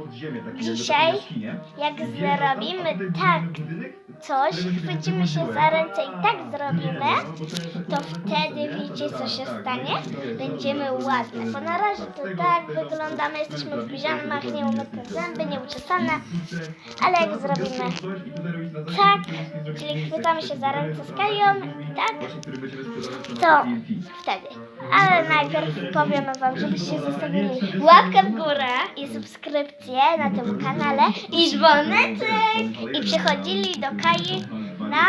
podziemie takie Dzisiaj, jak zrobimy tak coś, chwycimy się za ręce i tak zrobimy, No, to wtedy wiecie co Tak, się tak, stanie? no Będziemy ładne, bo na razie to tak wyglądamy, jesteśmy w piżamach, z tego- nie umyte zęby, nieuczesane, ale jak zrobimy tak, czyli chwytamy się za ręce z Kają, tak, To- wtedy. Ale najpierw powiemy wam, żebyście zostawili łapkę w górę i subskrypcję na tym kanale i dzwoneczek i przychodzili do Kai na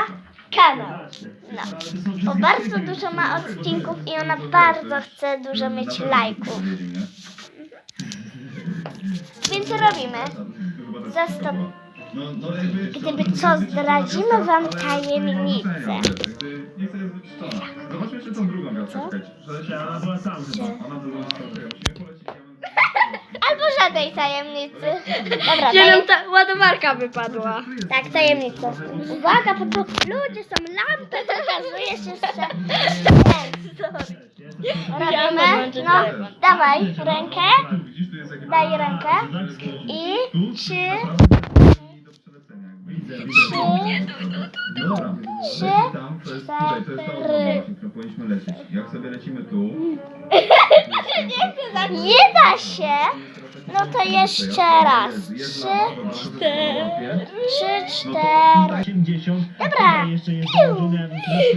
kanał. No, bo bardzo dużo ma odcinków i ona bardzo chce dużo mieć lajków. Więc robimy. Zastop. Gdyby co, zdradzimy wam tajemnicę. Nie jeszcze tą drugą gwiazdkę. Przeleci- Ona była tam chyba. Ona była tam, musimy polecić. Albo żadnej tajemnicy. Dobra, Że nam ta ładowarka wypadła. tak, tajemnica. Uwaga, bo tu ludzie są lampy, pokazujesz jeszcze. Robimy. No, dawaj rękę. Widzisz, tu jest jakby- Daj rękę. I trzy. Widzę, trzy, Dobra. trzy, Tam, to jest tutaj, to jest ta cztery. Powinniśmy lecieć. Jak sobie lecimy tu... Nie da się. No to jeszcze raz. Trzy, cztery. Trzy, cztery. 80. Dobra. Jeszcze jest założone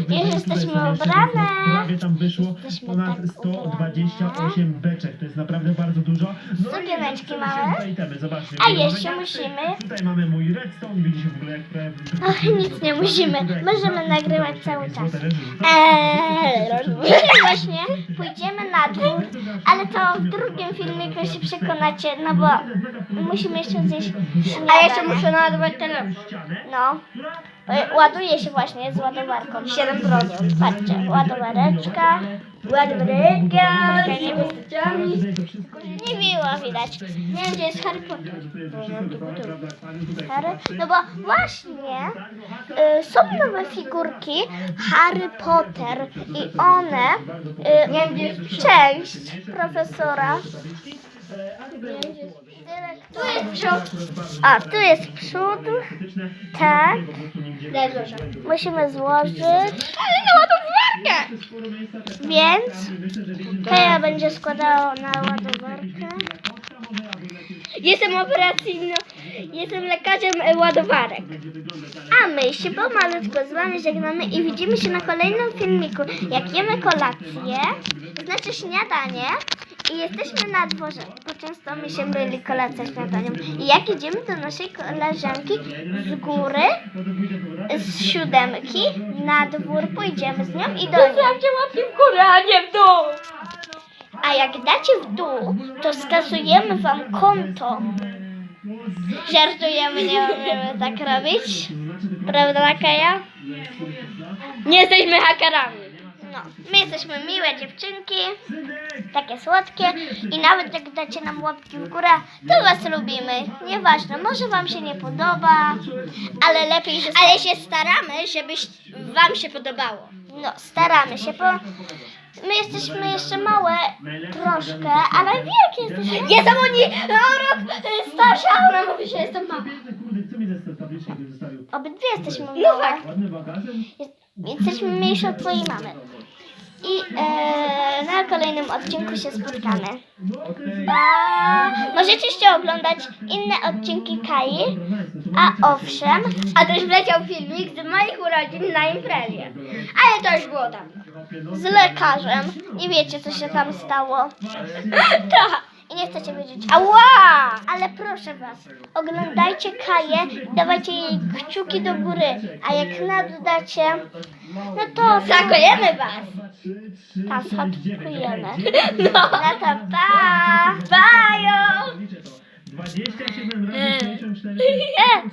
Już jesteśmy są ubrane. Prawie tam wyszło Jesteśmy ponad tak 128 beczek. To jest naprawdę bardzo dużo. No i Sukieneczki jeszcze itemy, Zobaczcie. A Mamy jeszcze diaksy. musimy- Tutaj mamy mój redstone. Widzicie w ogóle jak prawie... Ach, nic nie musimy. Możemy nagrywać cały czas. Eee, właśnie pójdziemy na dwór, ale to w drugim filmiku się przekonacie, no bo musimy jeszcze zjeść śniadanie. A jeszcze muszę naładować telefon. No, E, ładuje się właśnie z ładowarką. 7%. Patrzcie, ładowareczka. Ładowareczka. Nie. Nie było widać. Nie wiem, gdzie jest Harry Potter. Harry? No bo właśnie y, są nowe figurki Harry Potter i one, y, część profesora. Tu jest przód. A, tu jest przód. Tak. Musimy złożyć. Ale na ładowarkę! Więc Kaja będzie składała na ładowarkę. Jestem operacyjną, jestem lekarzem ładowarek. A my się pomalutko z wami żegnamy i widzimy się na kolejnym filmiku. Jak jemy kolację, to znaczy śniadanie i jesteśmy na dworze, często mi się myli kolacja z. I jak idziemy do naszej koleżanki z góry, z siódemki, na dwór pójdziemy z nią i do niej. Zawsze łapie w górę, a nie w dół. A jak dacie w dół, to skasujemy wam konto. Żartujemy, nie umiemy tak robić. Prawda, Kaja? Nie jesteśmy hakerami. No, my jesteśmy miłe dziewczynki, takie słodkie i nawet jak dacie nam łapki w górę, to was lubimy. Nieważne, może wam się nie podoba, ale lepiej, że... Ale się staramy, żeby wam się podobało. No, staramy się, bo my jesteśmy jeszcze małe troszkę, ale wielkie jesteśmy. Jestem oni o rok e, starsza, a ona mówi, że jestem mała. Obydwie jesteśmy No małe. tak. Ładny magazyn. Jesteśmy mniejsze od twojej mamy. I e, na kolejnym odcinku się spotkamy. Pa! Możecie jeszcze oglądać inne odcinki Kai, a owszem, A też wleciał filmik z moich urodzin na imprezie. Ale to już było tam. z lekarzem. I wiecie, co się tam stało. Tak. I nie chcecie wiedzieć. Ała! Ale proszę was, oglądajcie Kaję dawajcie jej kciuki do góry. A jak naddacie, no to Zakujemy was. Tak, schatkujemy. No. No to pa! Bajo! 27 razy 64. E,